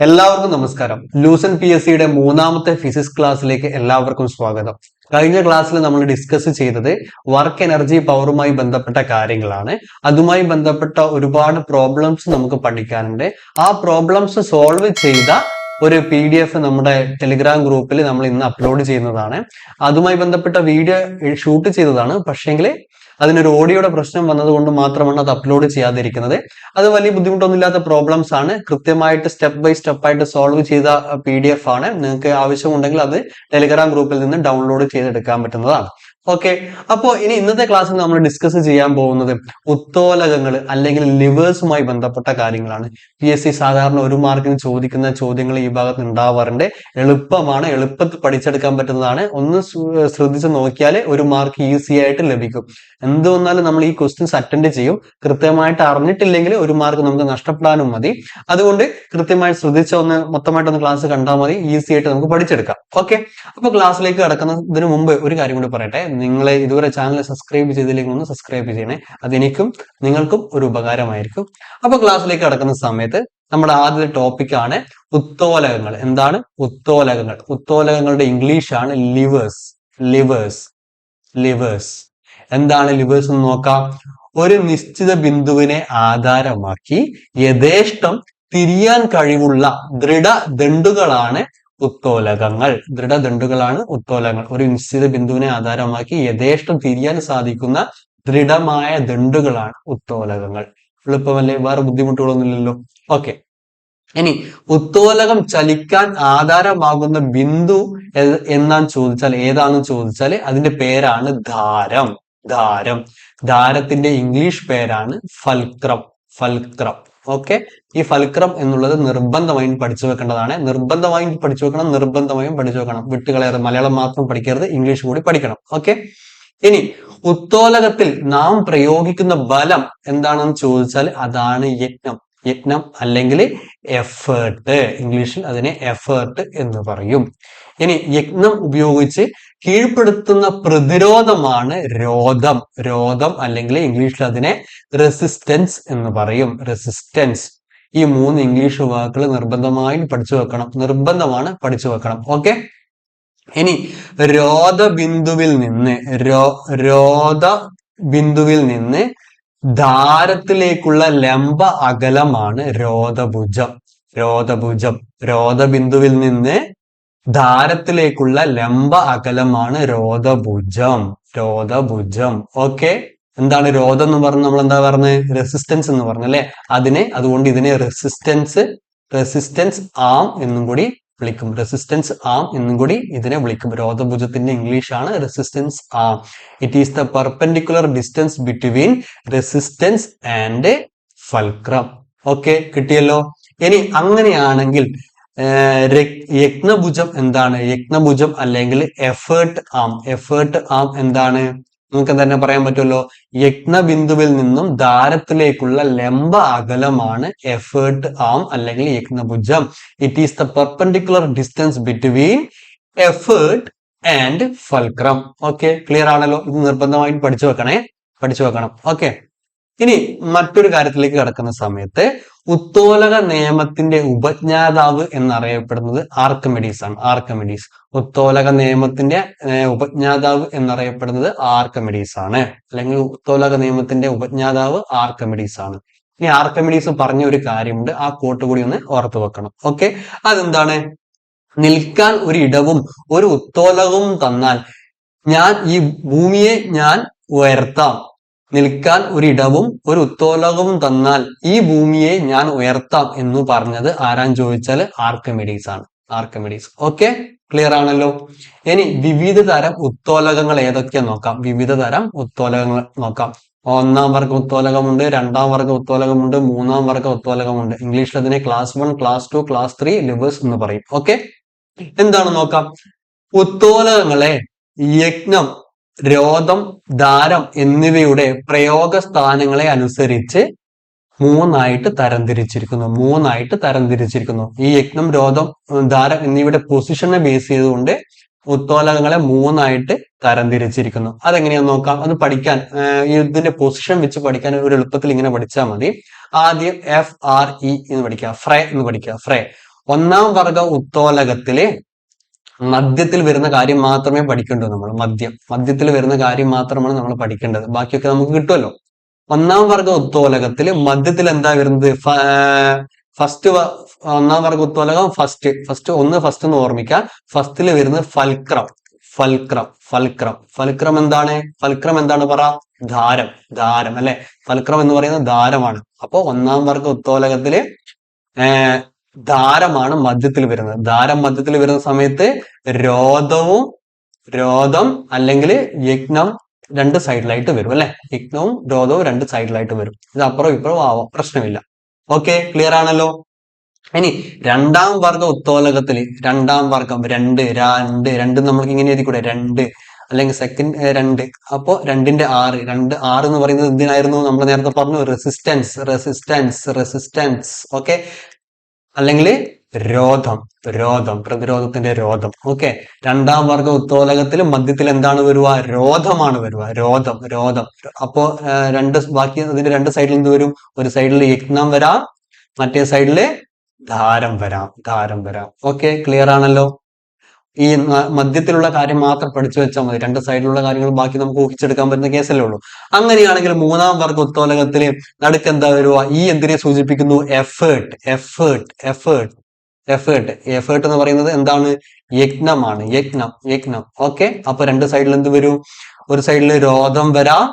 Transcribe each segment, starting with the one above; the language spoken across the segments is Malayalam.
എല്ലാവർക്കും നമസ്കാരം. ലൂസൻ പി എസ് സിയുടെ മൂന്നാമത്തെ ഫിസിക്സ് ക്ലാസ്സിലേക്ക് എല്ലാവർക്കും സ്വാഗതം. കഴിഞ്ഞ ക്ലാസ്സിൽ നമ്മൾ ഡിസ്കസ് ചെയ്തത് വർക്ക് എനർജി പവറുമായി ബന്ധപ്പെട്ട കാര്യങ്ങളാണ്. അതുമായി ബന്ധപ്പെട്ട ഒരുപാട് പ്രോബ്ലംസ് നമുക്ക് പഠിക്കാനുണ്ട്. ആ പ്രോബ്ലംസ് സോൾവ് ചെയ്ത ഒരു പി ഡി എഫ് നമ്മുടെ ടെലിഗ്രാം ഗ്രൂപ്പിൽ നമ്മൾ ഇന്ന് അപ്ലോഡ് ചെയ്യുന്നതാണ്. അതുമായി ബന്ധപ്പെട്ട വീഡിയോ ഷൂട്ട് ചെയ്തതാണ്. പക്ഷേങ്കിൽ അതിനൊരു ഓഡിയോയുടെ പ്രശ്നം വന്നതുകൊണ്ട് മാത്രമാണ് അത് അപ്ലോഡ് ചെയ്യാതിരിക്കുന്നത്. അത് വലിയ ബുദ്ധിമുട്ടൊന്നുമില്ലാത്ത പ്രോബ്ലംസ് ആണ്. കൃത്യമായിട്ട് സ്റ്റെപ്പ് ബൈ സ്റ്റെപ്പ് ആയിട്ട് സോൾവ് ചെയ്ത പി ഡി എഫ് ആണ്. നിങ്ങൾക്ക് ആവശ്യമുണ്ടെങ്കിൽ അത് ടെലിഗ്രാം ഗ്രൂപ്പിൽ നിന്ന് ഡൗൺലോഡ് ചെയ്തെടുക്കാൻ പറ്റുന്നതാണ്. ഓക്കെ അപ്പോ ഇനി ഇന്നത്തെ ക്ലാസ്സിൽ നമ്മൾ ഡിസ്കസ് ചെയ്യാൻ പോകുന്നത് ഉത്തോലകങ്ങൾ അല്ലെങ്കിൽ ലിവേഴ്സുമായി ബന്ധപ്പെട്ട കാര്യങ്ങളാണ്. പി എസ് സി സാധാരണ ഒരു മാർക്കിന് ചോദിക്കുന്ന ചോദ്യങ്ങൾ ഈ ഭാഗത്ത് ഉണ്ടാവാറുണ്ട്. എളുപ്പമാണ് എളുപ്പത്തിൽ പഠിച്ചെടുക്കാൻ പറ്റുന്നതാണ്. ഒന്ന് ശ്ര- ശ്രദ്ധിച്ച് നോക്കിയാൽ ഒരു മാർക്ക് ഈസി ആയിട്ട് ലഭിക്കും. എന്ത് വന്നാലും നമ്മൾ ഈ ക്വസ്റ്റ്യൻസ് അറ്റൻഡ് ചെയ്യും. കൃത്യമായിട്ട് അറിഞ്ഞിട്ടില്ലെങ്കിൽ ഒരു മാർക്ക് നമുക്ക് നഷ്ടപ്പെടാനും മതി. അതുകൊണ്ട് കൃത്യമായിട്ട് ശ്രദ്ധിച്ച ഒന്ന് മൊത്തമായിട്ട് ഒന്ന് ക്ലാസ് കണ്ടാൽ മതി. ഈസി ആയിട്ട് നമുക്ക് പഠിച്ചെടുക്കാം. ഓക്കെ അപ്പൊ ക്ലാസ്സിലേക്ക് കടക്കുന്നതിന് മുമ്പ് ഒരു കാര്യം കൂടി പറയട്ടെ. നിങ്ങളെ ഇതുവരെ ചാനൽ സബ്സ്ക്രൈബ് ചെയ്തില്ലെങ്കിൽ ഒന്ന് സബ്സ്ക്രൈബ് ചെയ്യണേ. അതെനിക്കും നിങ്ങൾക്കും ഒരു ഉപകാരമായിരിക്കും. അപ്പൊ ക്ലാസ്സിലേക്ക് കടക്കുന്ന സമയത്ത് നമ്മുടെ ആദ്യത്തെ ടോപ്പിക്കാണ് ഉത്തോലകങ്ങൾ. എന്താണ് ഉത്തോലകങ്ങൾ? ഉത്തോലകങ്ങളുടെ ആണ് ലിവേഴ്സ് ലിവേഴ്സ് ലിവേഴ്സ് എന്താണ് ലിവേഴ്സ് എന്ന് നോക്കാം. ഒരു നിശ്ചിത ബിന്ദുവിനെ ആധാരമാക്കി യഥേഷ്ടം തിരിയാൻ കഴിവുള്ള ദൃഢദണ്ഡുകളാണ് ഉത്തോലകങ്ങൾ ദൃഢദണ്ഡുകളാണ് ഉത്തോലകങ്ങൾ. ഒരു നിശ്ചിത ബിന്ദുവിനെ ആധാരമാക്കി യഥേഷ്ടം തിരിയാൻ സാധിക്കുന്ന ദൃഢമായ ദണ്ഡുകളാണ് ഉത്തോലകങ്ങൾ. എളുപ്പമല്ലേ? വേറെ ബുദ്ധിമുട്ടുകളൊന്നുമില്ലല്ലോ. ഓക്കെ. ഇനി ഉത്തോലകം ചലിക്കാൻ ആധാരമാകുന്ന ബിന്ദു എന്നാന്ന് ചോദിച്ചാൽ ഏതാണെന്ന് ചോദിച്ചാൽ അതിന്റെ പേരാണ് ധാരം. ധാരം. ധാരത്തിന്റെ ഇംഗ്ലീഷ് പേരാണ് ഫൽക്രം. ഫൽക്രം. ഓക്കെ. ഈ ഫൽക്രം എന്നുള്ളത് നിർബന്ധമായും പഠിച്ചു വെക്കേണ്ടതാണ്. നിർബന്ധമായും പഠിച്ചു വെക്കണം നിർബന്ധമായും പഠിച്ചു വെക്കണം. വിട്ടുകളയാതെ മലയാളം മാത്രം പഠിക്കരുത് ഇംഗ്ലീഷ് കൂടി പഠിക്കണം. ഓക്കെ. ഇനി ഉത്തോലകത്തിൽ നാം പ്രയോഗിക്കുന്ന ബലം എന്താണെന്ന് ചോദിച്ചാൽ അതാണ് യജ്ഞം. യജ്ഞം അല്ലെങ്കിൽ എഫേർട്ട് ഇംഗ്ലീഷിൽ അതിനെ എഫേർട്ട് എന്ന് പറയും. ഇനി യജ്ഞം ഉപയോഗിച്ച് കീഴ്പ്പെടുത്തുന്ന പ്രതിരോധമാണ് രോധം. രോധം അല്ലെങ്കിൽ ഇംഗ്ലീഷിൽ അതിനെ റെസിസ്റ്റൻസ് എന്ന് പറയും. റെസിസ്റ്റൻസ് ഈ മൂന്ന് ഇംഗ്ലീഷ് വാക്കുകൾ നിർബന്ധമായും പഠിച്ചു വെക്കണം. നിർബന്ധമാണ് പഠിച്ചു വെക്കണം. ഓക്കെ ഇനി രോധ ബിന്ദുവിൽ നിന്ന് രോ രോധ ബിന്ദുവിൽ നിന്ന് ധാരത്തിലേക്കുള്ള ലംബ അകലമാണ് രോധഭുജം. രോധഭുജം. രോധബിന്ദുവിൽ നിന്ന് ധാരത്തിലേക്കുള്ള ലംബ അകലമാണ് രോധഭുജം. രോധഭുജം. ഓക്കെ? എന്താണ് രോധം എന്ന് പറഞ്ഞ് നമ്മൾ എന്താ പറഞ്ഞത് റെസിസ്റ്റൻസ് എന്ന് പറഞ്ഞു അല്ലെ? അതിനെ അതുകൊണ്ട് ഇതിനെ റെസിസ്റ്റൻസ് റെസിസ്റ്റൻസ് ആം എന്നും കൂടി വിളിക്കും. റെസിസ്റ്റൻസ് ആം എന്നും കൂടി ഇതിനെ വിളിക്കും. രോധഭുജത്തിന്റെ ഇംഗ്ലീഷ് ആണ് resistance arm it is the perpendicular distance between resistance and fulcrum okay കിട്ടിയല്ലോ? ഇനി അങ്ങനെയാണെങ്കിൽ യജ്ഞഭുജം എന്താണ്? യജ്ഞഭുജം അല്ലെങ്കിൽ എഫേർട്ട് ആം എഫേർട്ട് ആം എന്താണ്? നമുക്ക് തന്നെ പറയാൻ പറ്റുമല്ലോ. യജ്ഞബിന്ദുവിൽ നിന്നും ധാരത്തിലേക്കുള്ള ലംബ അകലമാണ് എഫേർട്ട് ആം അല്ലെങ്കിൽ യജ്ഞഭുജം. It is the perpendicular distance between effort and fulcrum okay clear ആണല്ലോ? ഇത് നിർബന്ധമായിട്ട് പഠിച്ചു വെക്കണേ. പഠിച്ചു വെക്കണം. ഓക്കെ ഇനി മറ്റൊരു കാര്യത്തിലേക്ക് കടക്കുന്ന സമയത്ത് ഉത്തോലക നിയമത്തിന്റെ ഉപജ്ഞാതാവ് എന്നറിയപ്പെടുന്നത് ആർക്കമിഡീസ് ആണ് ആർക്കമിഡീസ്. ഉത്തോലക നിയമത്തിന്റെ ഉപജ്ഞാതാവ് എന്നറിയപ്പെടുന്നത് ആർക്കമിഡീസ് ആണ് അല്ലെങ്കിൽ ഉത്തോലക നിയമത്തിന്റെ ഉപജ്ഞാതാവ് ആർക്കമിഡീസ് ആണ് ഇനി ആർക്കമിഡീസ് പറഞ്ഞ ഒരു കാര്യമുണ്ട്. ആ കോട്ട് കൂടി ഒന്ന് ഓർത്തു വെക്കണം. ഓക്കെ? അതെന്താണ്? നിൽക്കാൻ ഒരു ഇടവും ഒരു ഉത്തോലകവും തന്നാൽ ഞാൻ ഈ ഭൂമിയെ ഞാൻ ഉയർത്താം. നിൽക്കാൻ ഒരിടവും ഒരു ഉത്തോലകവും തന്നാൽ ഈ ഭൂമിയെ ഞാൻ ഉയർത്താം എന്ന് പറഞ്ഞത് ആരാൻ ചോദിച്ചാൽ ആർക്കമിഡീസ് ആണ്. ആർക്കമിഡീസ്. ഓക്കെ ക്ലിയർ ആണല്ലോ? ഇനി വിവിധ തരം ഉത്തോലകങ്ങൾ ഏതൊക്കെയാ നോക്കാം. വിവിധ തരം ഉത്തോലകങ്ങൾ നോക്കാം. ഒന്നാം വർഗ ഉത്തോലകമുണ്ട് രണ്ടാം വർഗ ഉത്തോലകമുണ്ട് മൂന്നാം വർഗ ഉത്തോലകമുണ്ട്. ഇംഗ്ലീഷിൽ അതിനെ class one class two class three levers എന്ന് പറയും. ഓക്കെ എന്താണ് നോക്കാം? ഉത്തോലകങ്ങളെ യജ്ഞം രോധം ദാരം എന്നിവയുടെ പ്രയോഗ സ്ഥാനങ്ങളെ അനുസരിച്ച് മൂന്നായിട്ട് തരംതിരിച്ചിരിക്കുന്നു. മൂന്നായിട്ട് തരംതിരിച്ചിരിക്കുന്നു. ഈ യജ്ഞം രോധം ദാരം എന്നിവയുടെ പൊസിഷനെ ബേസ് ചെയ്തുകൊണ്ട് ഉത്തോലകങ്ങളെ മൂന്നായിട്ട് തരംതിരിച്ചിരിക്കുന്നു. അതെങ്ങനെയാന്ന് നോക്കാം? അത് പഠിക്കാൻ ഇതിന്റെ പൊസിഷൻ വെച്ച് പഠിക്കാൻ ഒരു എളുപ്പത്തിൽ ഇങ്ങനെ പഠിച്ചാൽ മതി. ആദ്യം എഫ് ആർ ഇ എന്ന് പഠിക്കുക. ഫ്രേ എന്ന് പഠിക്കുക. ഫ്രേ ഒന്നാം വർഗ ഉത്തോലകത്തിൽ മദ്യത്തിൽ വരുന്ന കാര്യം മാത്രമേ പഠിക്കേണ്ടൂ നമ്മൾ മദ്യം. മദ്യത്തിൽ വരുന്ന കാര്യം മാത്രമാണ് നമ്മൾ പഠിക്കേണ്ടത്. ബാക്കിയൊക്കെ നമുക്ക് കിട്ടുമല്ലോ ഒന്നാം വർഗ ഉത്തോലകത്തിൽ മദ്യത്തിൽ എന്താ വരുന്നത്? ഫസ്റ്റ് ഒന്നാം വർഗ ഉത്തോലകം ഫസ്റ്റ് ഫസ്റ്റ് ഒന്ന് ഫസ്റ്റ് എന്ന് ഓർമ്മിക്കുക ഫസ്റ്റിൽ വരുന്നത് ഫൽക്രം. ഫൽക്രം. ഫൽക്രം. ഫൽക്രം എന്താണ്? ഫൽക്രം എന്താണ് പറ? ധാരം. ധാരം അല്ലെ? ഫൽക്രം എന്ന് പറയുന്നത് ധാരമാണ്. അപ്പോ ഒന്നാം വർഗ ഉത്തോലകത്തിൽ ധാരമാണ് മധ്യത്തിൽ വരുന്നത്. ധാരം മധ്യത്തിൽ വരുന്ന സമയത്ത് രോധവും രോധം അല്ലെങ്കിൽ യജ്ഞം രണ്ട് സൈഡിലായിട്ട് വരും അല്ലെ? യജ്ഞവും രോധവും രണ്ട് സൈഡിലായിട്ട് വരും. ഇത് അപ്പുറം ഇപ്പുറം ആവാം. പ്രശ്നമില്ല. ഓക്കെ ക്ലിയർ ആണല്ലോ? ഇനി രണ്ടാം വർഗ ഉത്തോലകത്തിൽ രണ്ടാം വർഗം രണ്ട് രണ്ട് രണ്ട് നമ്മൾക്ക് ഇങ്ങനെ എഴുതിക്കൂടെ? കൂടെ രണ്ട് അല്ലെങ്കിൽ സെക്കൻഡ് രണ്ട്. അപ്പോ രണ്ടിന്റെ ആറ്. രണ്ട് ആറ് എന്ന് പറയുന്നത് എന്തിനായിരുന്നു? നമ്മൾ നേരത്തെ പറഞ്ഞു റെസിസ്റ്റൻസ് റെസിസ്റ്റൻസ് റെസിസ്റ്റൻസ് ഓക്കെ? അല്ലെങ്കിൽ രോധം രോധം പ്രതിരോധത്തിന്റെ രോധം. ഓക്കെ. രണ്ടാം വർഗ ഉത്തോലകത്തിൽ മധ്യത്തിൽ എന്താണ് വരുക? രോധമാണ് വരുക. രോധം രോധം. അപ്പോ രണ്ട് ബാക്കി അതിന്റെ രണ്ട് സൈഡിൽ എന്ത് വരും? ഒരു സൈഡിൽ യജ്ഞം വരാം മറ്റേ സൈഡിൽ ധാരം വരാം ധാരം വരാം. ഓക്കെ. ക്ലിയർ ആണല്ലോ? ഈ മധ്യത്തിലുള്ള കാര്യം മാത്രം പഠിച്ചു വെച്ചാൽ മതി. രണ്ട് സൈഡിലുള്ള കാര്യങ്ങൾ ബാക്കി നമുക്ക് ഊഹിച്ചെടുക്കാൻ പറ്റുന്ന കേസല്ലേ ഉള്ളൂ. അങ്ങനെയാണെങ്കിൽ മൂന്നാം വർഗ ഉത്തോലകത്തിൽ നടുക്ക് എന്താ വരുക? ഈ എന്തിനെ സൂചിപ്പിക്കുന്നു? Effort effort effort effort effort എന്ന് പറയുന്നത് എന്താണ്? യജ്ഞമാണ്. യജ്ഞം യജ്ഞം. ഓക്കെ അപ്പൊ രണ്ട് സൈഡിൽ എന്ത് വരും? ഒരു സൈഡിൽ രോധം വരാം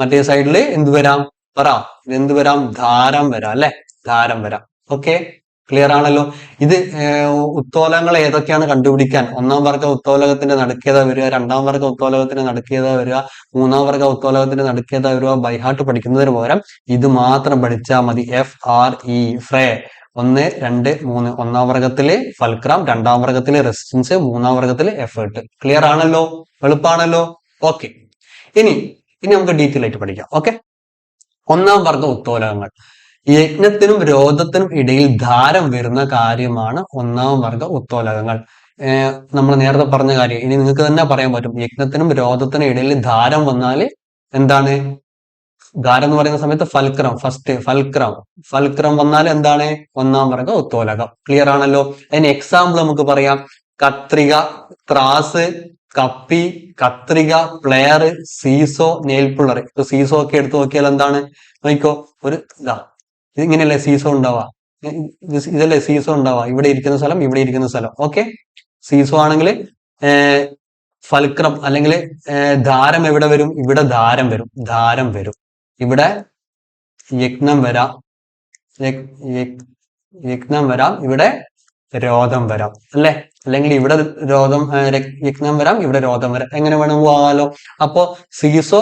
മറ്റേ സൈഡിൽ എന്ത് വരാം? പറ. എന്ത് വരാം? ധാരം വരാം അല്ലെ? ധാരം വരാം. ഓക്കെ ക്ലിയർ ആണല്ലോ. ഇത് ഉത്തോലങ്ങൾ ഏതൊക്കെയാണ് കണ്ടുപിടിക്കാൻ? ഒന്നാം വർഗ ഉത്തോലകത്തിന്റെ നടുക്കേത വരിക രണ്ടാം വർഗ ഉത്തോലകത്തിന്റെ നടുക്കേത വരിക മൂന്നാം വർഗ ഉത്തോലകത്തിന്റെ നടുക്കേത വരിക ബൈഹാർട്ട് പഠിക്കുന്നതിന് പകരം ഇത് മാത്രം പഠിച്ചാൽ മതി. എഫ് ആർ ഇ ഫ്രേ ഒന്ന് രണ്ട് മൂന്ന്. ഒന്നാം വർഗത്തിൽ ഫൽക്രം രണ്ടാം വർഗത്തിൽ റെസിസ്റ്റൻസ് മൂന്നാം വർഗത്തിൽ എഫേർട്ട് ക്ലിയർ ആണല്ലോ? എളുപ്പാണല്ലോ? ഓക്കെ ഇനി ഇനി നമുക്ക് ഡീറ്റെയിൽ ആയിട്ട് പഠിക്കാം. ഓക്കെ ഒന്നാം വർഗ ഉത്തോലകങ്ങൾ. യജ്ഞത്തിനും രോധത്തിനും ഇടയിൽ ധാരം വരുന്ന കാര്യമാണ് ഒന്നാം വർഗ ഉത്തോലകങ്ങൾ. നമ്മൾ നേരത്തെ പറഞ്ഞ കാര്യം. ഇനി നിങ്ങൾക്ക് തന്നെ പറയാൻ പറ്റും. യജ്ഞത്തിനും രോധത്തിനും ഇടയിൽ ധാരം വന്നാൽ എന്താണ്? ധാരം എന്ന് പറയുന്ന സമയത്ത് ഫൽക്രം ഫസ്റ്റ് ഫൽക്രം. ഫൽക്രം വന്നാൽ എന്താണ്? ഒന്നാം വർഗ ഉത്തോലകം. ക്ലിയർ ആണല്ലോ? അതിന് എക്സാമ്പിൾ നമുക്ക് പറയാം. കത്രിക ത്രാസ് കപ്പി കത്രിക പ്ലെയർ സീസോ നെയിൽപിള്ളർ ഇപ്പൊ സീസോ ഒക്കെ എടുത്തു നോക്കിയാൽ എന്താണ്? നോക്കിക്കോ ഒരു ഇതാ ഇതിങ്ങനെയല്ലേ സീസോ ഉണ്ടാവുക? ഇതല്ലേ സീസോ ഉണ്ടാവുക? ഇവിടെ ഇരിക്കുന്ന സ്ഥലം ഇവിടെ ഇരിക്കുന്ന സ്ഥലം. ഓക്കെ സീസോ ആണെങ്കിൽ ഫൽക്രം അല്ലെങ്കിൽ ധാരം എവിടെ വരും? ഇവിടെ ധാരം വരും. ധാരം വരും. ഇവിടെ യജ്ഞം വരാം. യജ്ഞം വരാം. ഇവിടെ രോധം വരാം. അല്ലെ? അല്ലെങ്കിൽ ഇവിടെ രോധം യജ്ഞം വരാം. ഇവിടെ രോധം വരാം. എങ്ങനെ വേണം പോകാലോ? അപ്പോ സീസോ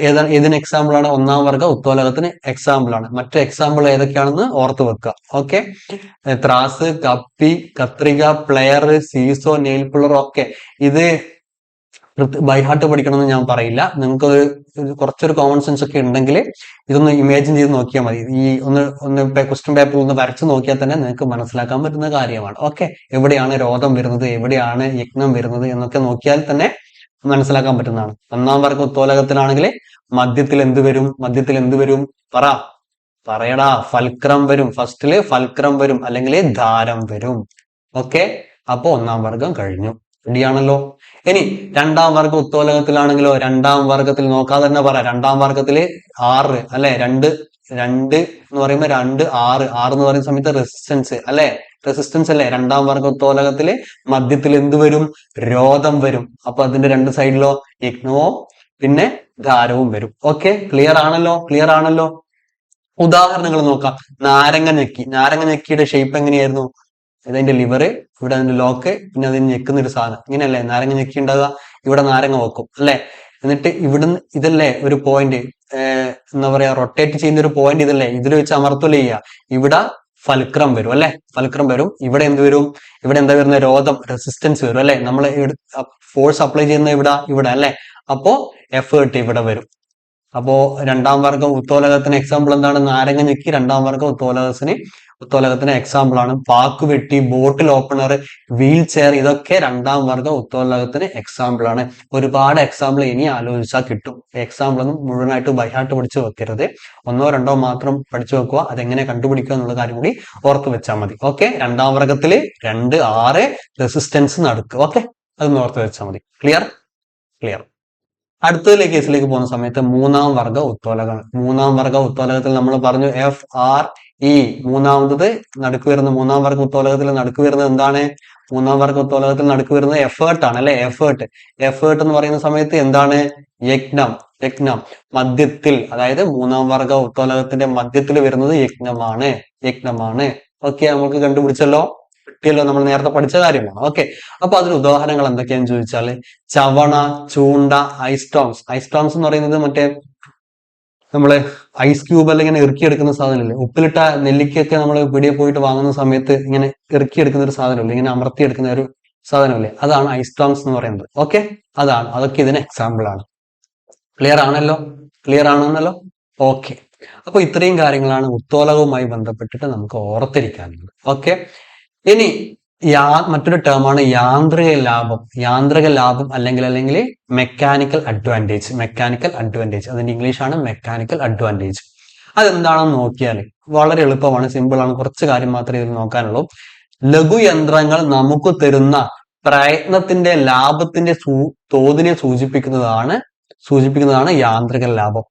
ഏതാണ് ഏതിന് എക്സാമ്പിൾ ആണ്? ഒന്നാം വർഗ ഉത്തോലകത്തിന് എക്സാമ്പിൾ ആണ്. മറ്റു എക്സാമ്പിൾ ഏതൊക്കെയാണെന്ന് ഓർത്ത് വെക്കുക. ഓക്കെ ത്രാസ് കപ്പി കത്രിക പ്ലെയർ സീസോ നെയിൽ പിള്ളർ ഒക്കെ. ഇത് ബൈഹാർട്ട് പഠിക്കണമെന്ന് ഞാൻ പറയില്ല. നിങ്ങൾക്ക് കുറച്ചൊരു കോമൺ സെൻസ് ഒക്കെ ഉണ്ടെങ്കിൽ ഇതൊന്ന് ഇമാജിൻ ചെയ്ത് നോക്കിയാൽ മതി. ഈ ഒന്ന് ഒന്ന് ക്വസ്റ്റ്യൻ പേപ്പർ ഒന്ന് വരച്ച് നോക്കിയാൽ തന്നെ നിങ്ങൾക്ക് മനസ്സിലാക്കാൻ പറ്റുന്ന കാര്യമാണ്. ഓക്കെ എവിടെയാണ് രോധം വരുന്നത്? എവിടെയാണ് യജ്ഞം വരുന്നത്? എന്നൊക്കെ നോക്കിയാൽ തന്നെ മനസ്സിലാക്കാൻ പറ്റുന്നതാണ്. ഒന്നാം വർഗ ഉത്തോലകത്തിലാണെങ്കിൽ മദ്യത്തിൽ എന്ത് വരും? മദ്യത്തിൽ എന്ത് വരും? പറ. പറയടാ ഫൽക്രം വരും. ഫസ്റ്റിൽ ഫൽക്രം വരും. അല്ലെങ്കിൽ ധാരം വരും. ഓക്കെ? അപ്പൊ ഒന്നാം വർഗം കഴിഞ്ഞു. റെഡിയാണല്ലോ? ഇനി രണ്ടാം വർഗ ഉത്തോലകത്തിലാണെങ്കിലോ രണ്ടാം വർഗത്തിൽ നോക്കാതെ തന്നെ പറ. രണ്ടാം വർഗത്തിൽ ആറ് അല്ലെ? രണ്ട് രണ്ട് എന്ന് പറയുമ്പോൾ രണ്ട് ആറ്. ആറ് എന്ന് പറയുന്ന സമയത്ത് റെസിസ്റ്റൻസ് അല്ലെ? റെസിസ്റ്റൻസ് അല്ലേ? രണ്ടാം വർഗത്തോലകത്തിലെ തോലകത്തിൽ മധ്യത്തിൽ എന്ത് വരും? രോധം വരും. അപ്പൊ അതിന്റെ രണ്ട് സൈഡിലോ യജ്ഞവും പിന്നെ ധാരവും വരും. ഓക്കെ ക്ലിയർ ആണല്ലോ? ക്ലിയർ ആണല്ലോ? ഉദാഹരണങ്ങൾ നോക്കാം. നാരങ്ങ ഞെക്കി. നാരങ്ങ ഞെക്കിയുടെ ഷേപ്പ് എങ്ങനെയായിരുന്നു? ഇതിന്റെ ലിവറ് ഇവിടെ അതിന്റെ ലോക്ക് പിന്നെ അതിന് ഞെക്കുന്ന ഒരു സാധനം. ഇങ്ങനെയല്ലേ? നാരങ്ങ ഞെക്കി ഉണ്ടാകുക ഇവിടെ നാരങ്ങ വെക്കും. അല്ലെ? എന്നിട്ട് ഇവിടുന്ന് ഇതല്ലേ ഒരു പോയിന്റ് എന്താ പറയാ റൊട്ടേറ്റ് ചെയ്യുന്ന ഒരു പോയിന്റ് ഇതല്ലേ? ഇതിൽ വെച്ച് അമർത്തുല ചെയ്യുക. ഇവിടെ ഫൽക്രം വരും അല്ലെ? ഫൽക്രം വരും. ഇവിടെ എന്ത് വരും? ഇവിടെ എന്താ വരുന്ന? രോധം റെസിസ്റ്റൻസ് വരും അല്ലെ? നമ്മൾ ഫോഴ്സ് അപ്ലൈ ചെയ്യുന്ന ഇവിടെ ഇവിടെ അല്ലെ? അപ്പോ എഫേർട്ട് ഇവിടെ വരും. അപ്പോ രണ്ടാം വർഗം ഉത്തോലകത്തിന് എക്സാമ്പിൾ എന്താണ്? നാരങ്ങ ഞെക്കി രണ്ടാം വർഗം ഉത്തോലകത്തിന് ഉത്തോലകത്തിന് എക്സാമ്പിൾ ആണ്. പാക്കുവെട്ടി ബോട്ടിൽ ഓപ്പണർ വീൽ ചെയർ ഇതൊക്കെ രണ്ടാം വർഗ ഉത്തോലകത്തിന് എക്സാമ്പിൾ ആണ്. ഒരുപാട് എക്സാമ്പിൾ ഇനി ആലോചിച്ചാൽ കിട്ടും. എക്സാമ്പിൾ ഒന്നും മുഴുവനായിട്ട് ബൈഹാർട്ട് പഠിച്ചു വെക്കരുത്. ഒന്നോ രണ്ടോ മാത്രം പഠിച്ചു വെക്കുക. അതെങ്ങനെ കണ്ടുപിടിക്കുക എന്നുള്ള കാര്യം കൂടി ഓർത്ത് വെച്ചാൽ മതി. ഓക്കെ രണ്ടാം വർഗത്തിൽ രണ്ട് ആറ് റെസിസ്റ്റൻസ് നടക്കുക ഓക്കെ അതൊന്ന് ഓർത്ത് വെച്ചാൽ മതി. ക്ലിയർ ക്ലിയർ അടുത്ത കേസിലേക്ക് പോകുന്ന സമയത്ത് മൂന്നാം വർഗ ഉത്തോലകം മൂന്നാം വർഗ ഉത്തോലകത്തിൽ നമ്മൾ പറഞ്ഞു എഫ് ആർ ഇ മൂന്നാമത്തത് നടുക്ക് വരുന്ന മൂന്നാം വർഗ ഉത്തോലകത്തിൽ നടുക്ക് വരുന്നത് എന്താണ്? മൂന്നാം വർഗ ഉത്തോലകത്തിൽ നടുക്ക് വരുന്നത് എഫേർട്ട് ആണ് അല്ലെ? എഫേർട്ട് എഫേർട്ട് എന്ന് പറയുന്ന സമയത്ത് എന്താണ്? യജ്ഞം. യജ്ഞം. മധ്യത്തിൽ അതായത് മൂന്നാം വർഗ ഉത്തോലകത്തിന്റെ മധ്യത്തിൽ വരുന്നത് യജ്ഞമാണ്. യജ്ഞമാണ്. ഓക്കെ നമുക്ക് കണ്ടുപിടിച്ചല്ലോ? കിട്ടിയല്ലോ നമ്മൾ നേരത്തെ പഠിച്ച കാര്യമാണ്. ഓക്കെ അപ്പൊ അതിന് ഉദാഹരണങ്ങൾ എന്തൊക്കെയാന്ന് ചോദിച്ചാൽ ചവണ ചൂണ്ട ഐസ്റ്റോംസ് ഐസ്റ്റോംസ് എന്ന് പറയുന്നത് മറ്റേ നമ്മൾ ഐസ് ക്യൂബ് അല്ലെങ്കിൽ ഇങ്ങനെ ഇറക്കിയെടുക്കുന്ന സാധനമില്ലേ? ഉപ്പിലിട്ട നെല്ലിക്കൊക്കെ നമ്മൾ പിടിയെ പോയിട്ട് വാങ്ങുന്ന സമയത്ത് ഇങ്ങനെ ഇറക്കിയെടുക്കുന്ന ഒരു സാധനമില്ല? ഇങ്ങനെ അമർത്തിയെടുക്കുന്ന ഒരു സാധനമില്ലേ? അതാണ് ഐസ് ക്ലാംസ് എന്ന് പറയുന്നത്. ഓക്കെ അതാണ്. അതൊക്കെ ഇതിന് എക്സാമ്പിൾ ആണ്. ക്ലിയർ ആണല്ലോ? ക്ലിയർ ആണെന്നല്ലോ? ഓക്കെ അപ്പൊ ഇത്രയും കാര്യങ്ങളാണ് ഉത്തോലകവുമായി ബന്ധപ്പെട്ടിട്ട് നമുക്ക് ഓർത്തിരിക്കാനുള്ളത്. ഓക്കെ ഇനി യാ മറ്റൊരു ടേമാണ് യാന്ത്രിക ലാഭം. യാന്ത്രിക ലാഭം അല്ലെങ്കിൽ അല്ലെങ്കിൽ മെക്കാനിക്കൽ അഡ്വാന്റേജ് മെക്കാനിക്കൽ അഡ്വാന്റേജ് അതിന്റെ ഇംഗ്ലീഷ് ആണ് മെക്കാനിക്കൽ അഡ്വാന്റേജ് അതെന്താണെന്ന് നോക്കിയാൽ വളരെ എളുപ്പമാണ് സിമ്പിളാണ് കുറച്ച് കാര്യം മാത്രമേ ഇതിൽ നോക്കാനുള്ളൂ. ലഘുയന്ത്രങ്ങൾ നമുക്ക് തരുന്ന പ്രയത്നത്തിന്റെ ലാഭത്തിന്റെ സൂ തോതിനെ സൂചിപ്പിക്കുന്നതാണ് സൂചിപ്പിക്കുന്നതാണ് യാന്ത്രിക ലാഭം.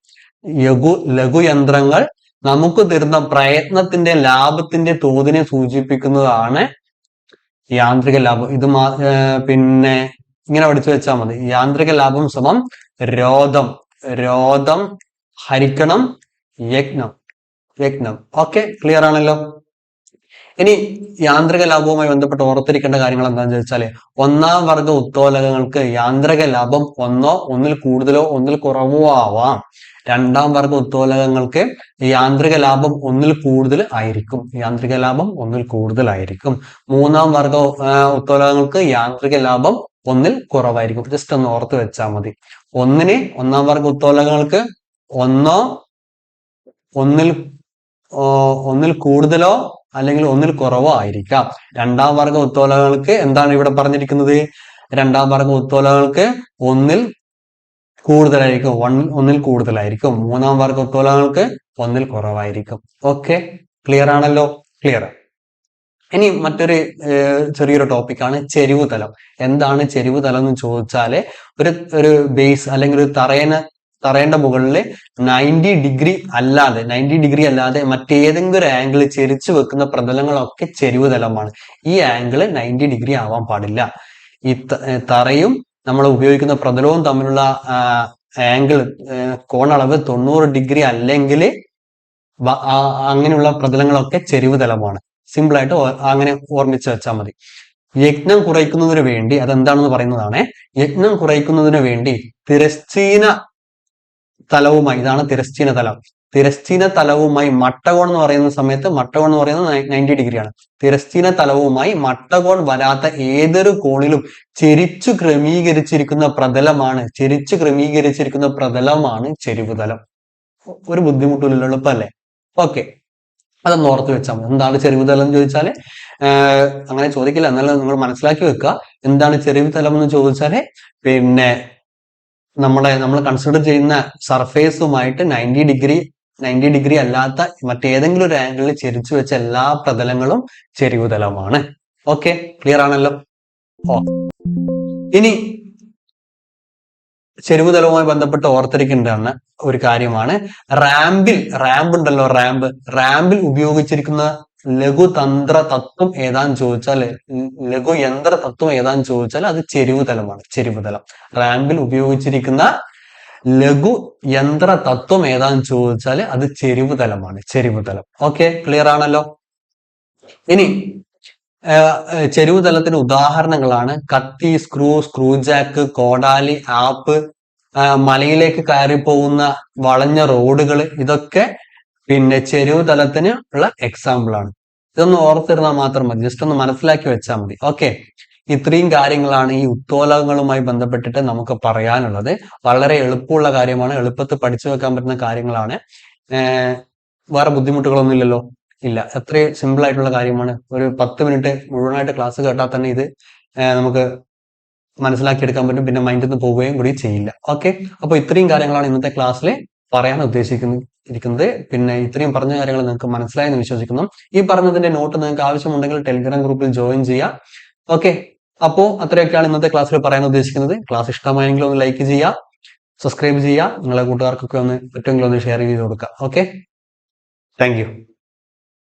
ലഘു ലഘുയന്ത്രങ്ങൾ നമുക്ക് തരുന്ന പ്രയത്നത്തിന്റെ ലാഭത്തിന്റെ തോതിനെ സൂചിപ്പിക്കുന്നതാണ് യാന്ത്രിക ലാഭം. ഇത് മാ പിന്നെ ഇങ്ങനെ പഠിച്ചു വെച്ചാൽ മതി. യാന്ത്രിക ലാഭം സമം രോധം. രോധം ഹരിക്കണം യജ്ഞം. യജ്ഞം. ഓക്കെ ക്ലിയർ ആണല്ലോ? ഇനി യാന്ത്രിക ലാഭവുമായി ബന്ധപ്പെട്ട് ഓർത്തിരിക്കേണ്ട കാര്യങ്ങൾ എന്താണെന്ന് ചോദിച്ചാൽ ഒന്നാം വർഗ ഉത്തോലകങ്ങൾക്ക് യാന്ത്രിക ലാഭം ഒന്നോ ഒന്നിൽ കൂടുതലോ ഒന്നിൽ കുറവോ ആവാം. രണ്ടാം വർഗ ഉത്തോലകങ്ങൾക്ക് യാന്ത്രിക ലാഭം ഒന്നിൽ കൂടുതൽ ആയിരിക്കും. യാന്ത്രിക ലാഭം ഒന്നിൽ കൂടുതലായിരിക്കും മൂന്നാം വർഗ ഉത്തോലകങ്ങൾക്ക് യാന്ത്രിക ലാഭം ഒന്നിൽ കുറവായിരിക്കും. ജസ്റ്റ് ഒന്ന് ഓർത്ത് വെച്ചാൽ മതി. ഒന്നിന് ഒന്നാം വർഗ ഉത്തോലകങ്ങൾക്ക് ഒന്നോ ഒന്നിൽ ഒന്നിൽ കൂടുതലോ അല്ലെങ്കിൽ ഒന്നിൽ കുറവോ ആയിരിക്കാം. രണ്ടാം വർഗ ഉത്തോലകങ്ങൾക്ക് എന്താണ് ഇവിടെ പറഞ്ഞിരിക്കുന്നത്? രണ്ടാം വർഗ ഉത്തോലകങ്ങൾക്ക് ഒന്നിൽ കൂടുതലായിരിക്കും വൺ ഒന്നിൽ കൂടുതലായിരിക്കും. മൂന്നാം വർഗ ഉത്തോലകങ്ങൾക്ക് ഒന്നിൽ കുറവായിരിക്കും. ഓക്കെ ക്ലിയർ ആണല്ലോ? ക്ലിയർ ഇനി മറ്റൊരു ചെറിയൊരു ടോപ്പിക്കാണ് ചെരിവ് തലം എന്താണ് ചെരിവ് തലം എന്ന് ചോദിച്ചാൽ ഒരു ഒരു ബേസ് അല്ലെങ്കിൽ ഒരു തറയന തറയുടെ മുകളിൽ നയന്റി ഡിഗ്രി അല്ലാതെ നയന്റി ഡിഗ്രി അല്ലാതെ മറ്റേതെങ്കിലും ഒരു ആംഗിൾ ചെരിച്ചു വെക്കുന്ന പ്രതലങ്ങളൊക്കെ ചെരിവ് തലമാണ്. ഈ ആംഗിൾ നയന്റി ഡിഗ്രി ആവാൻ പാടില്ല. ഈ തറയും നമ്മൾ ഉപയോഗിക്കുന്ന പ്രതലവും തമ്മിലുള്ള ആംഗിൾ കോണളവ് തൊണ്ണൂറ് ഡിഗ്രി അല്ലെങ്കിൽ അങ്ങനെയുള്ള പ്രതലങ്ങളൊക്കെ ചെരിവ് തലമാണ്. സിമ്പിൾ ആയിട്ട് അങ്ങനെ ഓർമ്മിച്ച് വെച്ചാൽ മതി. യജ്ഞം കുറയ്ക്കുന്നതിന് വേണ്ടി അതെന്താണെന്ന് പറയുന്നതാണ് യജ്ഞം കുറയ്ക്കുന്നതിന് വേണ്ടി തിരശ്ചീന തലവുമായി ഇതാണ് തിരശ്ചീന തലം. തിരശ്ചീന തലവുമായി മട്ടകോൺ എന്ന് പറയുന്ന സമയത്ത് മട്ടകോൺ എന്ന് പറയുന്നത് നയന്റി ഡിഗ്രിയാണ്. തിരശ്ചീന തലവുമായി മട്ടകോൺ വരാത്ത ഏതൊരു കോണിലും ചെരിച്ചു ക്രമീകരിച്ചിരിക്കുന്ന പ്രതലമാണ് ചെരിച്ചു ക്രമീകരിച്ചിരിക്കുന്ന പ്രതലമാണ് ചെരിവ് തലം. ഒരു ബുദ്ധിമുട്ടില്ല എളുപ്പമല്ലേ? ഓക്കെ. അതൊന്ന് ഓർത്ത് വെച്ചാൽ മതി. എന്താണ് ചെരിവ് തലം എന്ന് ചോദിച്ചാൽ അങ്ങനെ ചോദിക്കില്ല. എന്നാലും നിങ്ങൾ മനസ്സിലാക്കി വെക്കുക. എന്താണ് ചെരുവ് തലം എന്ന് ചോദിച്ചാൽ? പിന്നെ നമ്മളെ നമ്മൾ കൺസിഡർ ചെയ്യുന്ന സർഫേസുമായിട്ട് നയന്റി ഡിഗ്രി നയന്റി ഡിഗ്രി അല്ലാത്ത മറ്റേതെങ്കിലും ഒരു ആംഗിളിൽ ചെരിച്ചു വെച്ച എല്ലാ പ്രതലങ്ങളും ചെരിവ് തലമാണ് ഓക്കെ ക്ലിയർ ആണല്ലോ? ഓ. ഇനി ചെരുവുതലവുമായി ബന്ധപ്പെട്ട് ഓർത്തിരിക്കേണ്ടതാണ് ഒരു കാര്യമാണ്. റാമ്പിൽ റാമ്പ് ഉണ്ടല്ലോ റാമ്പ്. റാമ്പിൽ ഉപയോഗിച്ചിരിക്കുന്ന ലഘുതന്ത്ര തത്വം ഏതാന്ന് ചോദിച്ചാൽ ലഘു യന്ത്ര തത്വം ഏതാന്ന് ചോദിച്ചാൽ അത് ചെരിവ് തലമാണ് ചെരിവ് തലം റാമ്പിൽ ഉപയോഗിച്ചിരിക്കുന്ന ലഘു യന്ത്ര തത്വം ഏതാന്ന് ചോദിച്ചാൽ അത് ചെരിവ് തലമാണ് ചെരിവ് തലം ഓക്കെ ക്ലിയർ ആണല്ലോ? ഇനി ചെരുവ് തലത്തിന് ഉദാഹരണങ്ങളാണ്. കത്തി സ്ക്രൂ സ്ക്രൂ ജാക്ക് കോടാലി ആപ്പ് മലയിലേക്ക് കയറി പോകുന്ന വളഞ്ഞ റോഡുകൾ ഇതൊക്കെ പിന്നെ ചെരുവ് തലത്തിന് ഉള്ള എക്സാമ്പിൾ ആണ്. ഇതൊന്ന് ഓർത്തിരുന്നാൽ മാത്രം മതി. ജസ്റ്റ് ഒന്ന് മനസ്സിലാക്കി വെച്ചാൽ മതി. ഓക്കെ ഇത്രയും കാര്യങ്ങളാണ് ഈ ഉത്തോലകങ്ങളുമായി ബന്ധപ്പെട്ടിട്ട് നമുക്ക് പറയാനുള്ളത്. വളരെ എളുപ്പമുള്ള കാര്യമാണ്. എളുപ്പത്തിൽ പഠിച്ചു വെക്കാൻ പറ്റുന്ന കാര്യങ്ങളാണ്. വേറെ ബുദ്ധിമുട്ടുകളൊന്നും ഇല്ലല്ലോ? ഇല്ല. അത്രയും സിമ്പിൾ ആയിട്ടുള്ള കാര്യമാണ്. ഒരു പത്ത് മിനിറ്റ് മുഴുവനായിട്ട് ക്ലാസ് കേട്ടാൽ തന്നെ ഇത് നമുക്ക് നമുക്ക് മനസ്സിലാക്കിയെടുക്കാൻ പറ്റും. പിന്നെ മൈൻഡിൽ നിന്ന് പോവുകയും കൂടി ചെയ്യില്ല. ഓക്കെ അപ്പോൾ ഇത്രയും കാര്യങ്ങളാണ് ഇന്നത്തെ ക്ലാസ്സിൽ പറയാൻ ഉദ്ദേശിക്കുന്നത്. ഇരിക്കുന്നത്. പിന്നെ ഇത്രയും പറഞ്ഞ കാര്യങ്ങൾ നിങ്ങൾക്ക് മനസ്സിലായെന്ന് വിശ്വസിക്കുന്നു. ഈ പറഞ്ഞതിന്റെ നോട്ട് നിങ്ങൾക്ക് ആവശ്യമുണ്ടെങ്കിൽ ടെലിഗ്രാം ഗ്രൂപ്പിൽ ജോയിൻ ചെയ്യാം. ഓക്കെ അപ്പോ അത്രയൊക്കെയാണ് ഇന്നത്തെ ക്ലാസ്സിൽ പറയാൻ ഉദ്ദേശിക്കുന്നത്. ക്ലാസ് ഇഷ്ടമായെങ്കിൽ ഒന്ന് ലൈക്ക് ചെയ്യുക. സബ്സ്ക്രൈബ് ചെയ്യുക. നിങ്ങളെ കൂട്ടുകാർക്കൊക്കെ ഒന്ന് പറ്റുമെങ്കിൽ ഒന്ന് ഷെയർ ചെയ്ത് കൊടുക്കുക. Okay thank